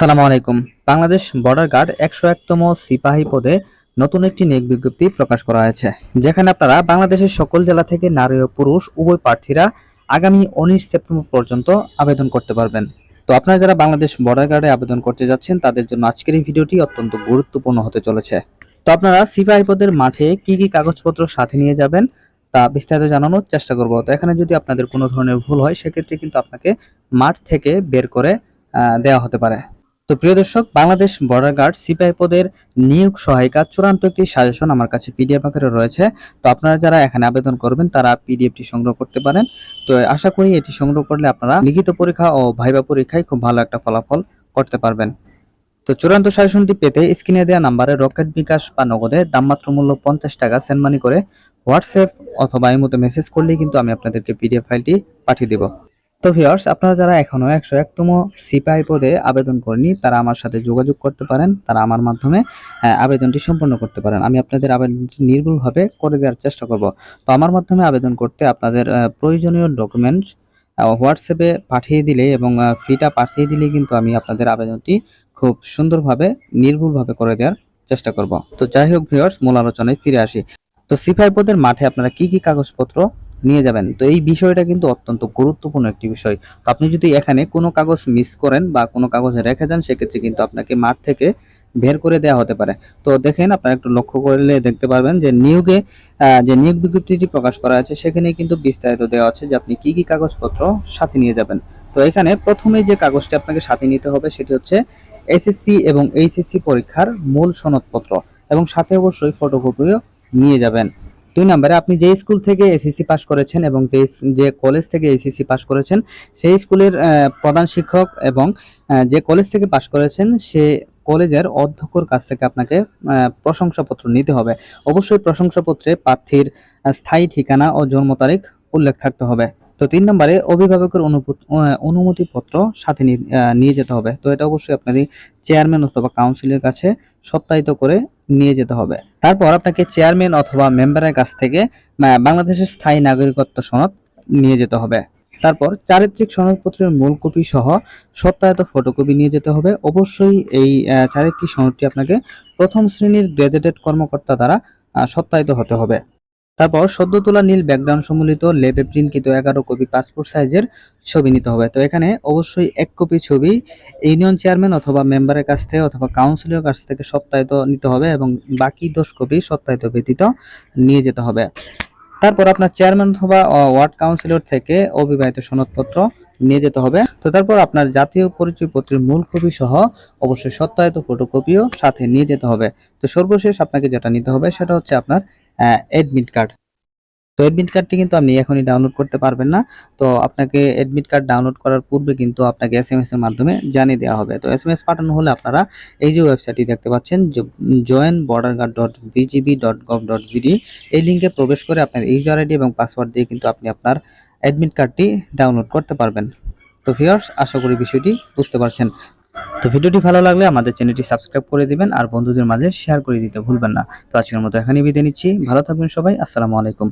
আসসালামু আলাইকুম। Bangladesh border guard একশো একতম সিপাহী পদে নতুন একটি নিয়োগ বিজ্ঞপ্তি প্রকাশ করা হয়েছে, যেখানে আপনারা বাংলাদেশের সকল জেলা থেকে নারী ও পুরুষ উভয় প্রার্থীরা আগামী উনিশ সেপ্টেম্বর পর্যন্ত আবেদন করতে পারবেন। তো আপনারা যারা বাংলাদেশ বর্ডার গার্ডে আবেদন করতে যাচ্ছেন, তাদের জন্য আজকের এই ভিডিওটি অত্যন্ত গুরুত্বপূর্ণ হতে চলেছে। তো আপনারা সিপাহী পদের মাঠে কি কি কাগজপত্র সাথে নিয়ে যাবেন, তা বিস্তারিত জানানোর চেষ্টা করব। তো এখানে যদি আপনাদের কোনো ধরনের ভুল হয়, সেক্ষেত্রে কিন্তু আপনাকে মাঠ থেকে বের করে দেওয়া হতে পারে। তো প্রিয় দর্শক, বাংলাদেশ বর্ডার গার্ড সিপাহী পদের নিয়োগ সহায়িকা চূড়ান্ত একটি সাজেশন আমার কাছে পিডিএফ আকারে রয়েছে। তো আপনারা যারা এখানে আবেদন করবেন, তারা পিডিএফটি সংগ্রহ করতে পারেন। তো আশা করি এটি সংগ্রহ করলে আপনারা লিখিত পরীক্ষা ও ভাইবা পরীক্ষায় খুব ভালো একটা ফলাফল করতে পারবেন। তো চূড়ান্ত সাজেশনটি পেতে স্ক্রিনে দেওয়া নাম্বারে রকেট বিকাশ বা নগদে দামমাত্র মূল্য পঞ্চাশ টাকা সেন্ড মানি করে হোয়াটসঅ্যাপ অথবা এই মতো মেসেজ করলেই কিন্তু আমি আপনাদেরকে পিডিএফ ফাইলটি পাঠিয়ে দেব। তো ভিউয়ার্স, আপনারা যারা এখনও একশো একতম সিপাহী পদে আবেদন করেনি তারা আমার সাথে যোগাযোগ করতে পারেন। তারা আমার মাধ্যমে আবেদনটি সম্পন্ন করতে পারেন। আমি আপনাদের আবেদনটি নির্ভুলভাবে করে দেওয়ার চেষ্টা করব। তো আমার মাধ্যমে আবেদন করতে আপনাদের প্রয়োজনীয় ডকুমেন্টস হোয়াটসঅ্যাপে পাঠিয়ে দিলে এবং ফিটা পাঠিয়ে দিলে কিন্তু আমি আপনাদের আবেদনটি খুব সুন্দরভাবে, নির্ভুলভাবে করে দেওয়ার চেষ্টা করব। তো যাই হোক ভিউয়ার্স, মূল আলোচনায় ফিরে আসি। তো সিপাহী পদের মাঠে আপনারা কি কি কাগজপত্র নিয়ে যাবেন। তো এই বিষয়টা কিন্তু অত্যন্ত গুরুত্বপূর্ণ একটি বিষয়। তো আপনি যদি এখানে কোনো কাগজ মিস করেন বা কোনো কাগজ রেখে যান, সেক্ষেত্রে কিন্তু আপনাকে মাঠ থেকে বের করে দেওয়া হতে পারে। তো দেখেন, আপনারা একটু লক্ষ্য করলে দেখতে পারবেন যে নিয়োগে যে নিয়োগ বিজ্ঞপ্তিটি প্রকাশ করা আছে সেখানে কিন্তু বিস্তারিত দেওয়া আছে যে আপনি কি কি কাগজপত্র সাথে নিয়ে যাবেন। তো এখানে প্রথমে যে কাগজটি আপনাকে সাথে নিতে হবে, সেটি হচ্ছে এসএসসি এবং এইচএসসি পরীক্ষার মূল সনদপত্র এবং সাথে অবশ্যই ফটোকপিও নিয়ে যাবেন। দুই নম্বরে আপনি যে স্কুল থেকে এসএসসি পাস করেছেন এবং যে যে কলেজ থেকে এসএসসি পাস করেছেন, সেই স্কুলের প্রধান শিক্ষক এবং যে কলেজ থেকে পাস করেছেন, সে কলেজের অধ্যক্ষর কাছ থেকে আপনাকে প্রশংসাপত্র নিতে হবে। অবশ্যই প্রশংসাপত্রে প্রার্থীর স্থায়ী ঠিকানা ও জন্ম তারিখ উল্লেখ থাকতে হবে। তো তিন নম্বরে অভিভাবকের অনুমতিপত্র সাথে নিয়ে যেতে হবে। তো এটা অবশ্যই আপনাদের চেয়ারম্যান অথবা কাউন্সিলের কাছে সত্যায়িত করে নিয়ে যেতে হবে। তারপর আপনাকে চেয়ারম্যান অথবা মেম্বারের কাছ থেকে বাংলাদেশের স্থায়ী নাগরিকত্ব সনদ নিয়ে যেতে হবে। তারপর চারিত্রিক সনদপত্রের মূল কপি সহ সত্যায়িত ফটোকপি নিয়ে যেতে হবে। অবশ্যই এই চারিত্রিক সনদটি আপনাকে প্রথম শ্রেণির গ্র্যাজুয়েটেড কর্মকর্তা দ্বারা সত্যায়িত হতে হবে। তারপর সদ্য তোলা নীল ব্যাকগ্রাউন্ড সম্মিলিত লেবে প্রিন্টকৃত এগারো কপি পাসপোর্ট সাইজের ছবি নিতে হবে। তো এখানে অবশ্যই এক কপি ছবি ইউনিয়ন চেয়ারম্যান অথবা মেম্বারের কাছ থেকে অথবা কাউন্সিলের কাছ থেকে সত্যায়িত নিতে হবে এবং বাকি দশ কপি সত্যায়িত ব্যতীত নিয়ে যেতে হবে। তারপর আপনার চেয়ারম্যান অথবা ওয়ার্ড কাউন্সিলর থেকে অবিবাহিত সনদপত্র নিয়ে যেতে হবে। তো তারপর আপনার জাতীয় পরিচয়পত্রের মূল কপি সহ অবশ্যই সত্যায়িত ফটোকপিও সাথে নিয়ে যেতে হবে। তো সর্বশেষ আপনাকে যেটা নিতে হবে সেটা হচ্ছে আপনার অ্যাডমিট কার্ড তো অ্যাডমিট কার্ডটি কিন্তু আপনি এখনই ডাউনলোড করতে পারবেন না। তো আপনাকে অ্যাডমিট কার্ড ডাউনলোড করার পূর্বে কিন্তু আপনাকে এস এম এর মাধ্যমে জানিয়ে দেওয়া হবে। তো এস এম এস পাঠানো হলে আপনারা এই যে ওয়েবসাইটটি দেখতে পাচ্ছেন join border guard dot BGB dot gov dot BD এই লিঙ্কে প্রবেশ করে আপনার ইউজার আইডি এবং পাসওয়ার্ড দিয়ে কিন্তু আপনি আপনার অ্যাডমিট কার্ডটি ডাউনলোড করতে পারবেন। তো ভিউয়ার্স আশা করি বিষয়টি বুঝতে পারছেন। তো ভিডিওটি ভালো লাগলে আমাদের চ্যানেলটি সাবস্ক্রাইব করে দিবেন আর বন্ধুদের মাঝে শেয়ার করে দিতে ভুলবেন না। তো আজকের মতো এখানেই বিদায় নিচ্ছি। ভালো থাকবেন সবাই। আসসালামু আলাইকুম।